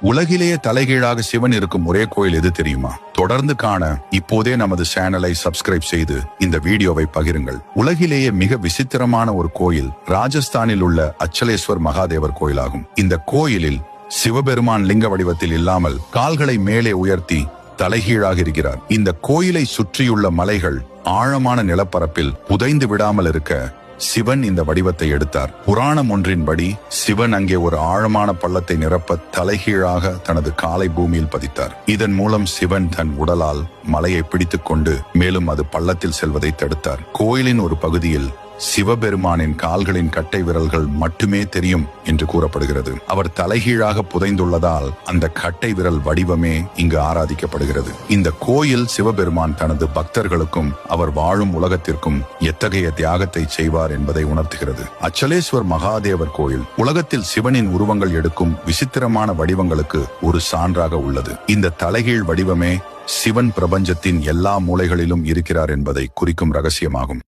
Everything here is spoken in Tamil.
உலகிலேயே தலைகீழாக சிவன் இருக்கும் ஒரே கோயில் எது தெரியுமா? தொடர்ந்து காண இப்போதே நமது சேனலை சப்ஸ்கிரைப் செய்து இந்த வீடியோவை பகிருங்கள். உலகிலேயே மிக விசித்திரமான ஒரு கோயில் ராஜஸ்தானில் உள்ள அச்சலேஸ்வர் மகாதேவர் கோயிலாகும். இந்த கோயிலில் சிவபெருமான் லிங்க வடிவத்தில் இல்லாமல் கால்களை மேலே உயர்த்தி தலைகீழாக இருக்கிறார். இந்த கோயிலை சுற்றியுள்ள மலைகள் ஆழமான நிலப்பரப்பில் புதைந்து விடாமல் இருக்க சிவன் இந்த வடிவத்தை எடுத்தார். புராணம் ஒன்றின்படி சிவன் அங்கே ஒரு ஆழமான பள்ளத்தை நிரப்ப தலைகீழாக தனது காலை பூமியில் பதித்தார். இதன் மூலம் சிவன் தன் உடலால் மலையை பிடித்துக் கொண்டு மேலும் அது பள்ளத்தில் செல்வதை தடுத்தார். கோயிலின் ஒரு பகுதியில் சிவபெருமானின் கால்களின் கட்டை விரல்கள் மட்டுமே தெரியும் என்று கூறப்படுகிறது. அவர் தலைகீழாக புதைந்துள்ளதால் அந்த கட்டை விரல் வடிவமே இங்கு ஆராதிக்கப்படுகிறது. இந்த கோயில் சிவபெருமான் தனது பக்தர்களுக்கும் அவர் வாழும் உலகத்திற்கும் எத்தகைய தியாகத்தை செய்வார் என்பதை உணர்த்துகிறது. அச்சலேஸ்வர் மகாதேவர் கோயில் உலகத்தில் சிவனின் உருவங்கள் எடுக்கும் விசித்திரமான வடிவங்களுக்கு ஒரு சான்றாக உள்ளது. இந்த தலைகீழ் வடிவமே சிவன் பிரபஞ்சத்தின் எல்லா மூலைகளிலும் இருக்கிறார் என்பதை குறிக்கும் ரகசியமாகும்.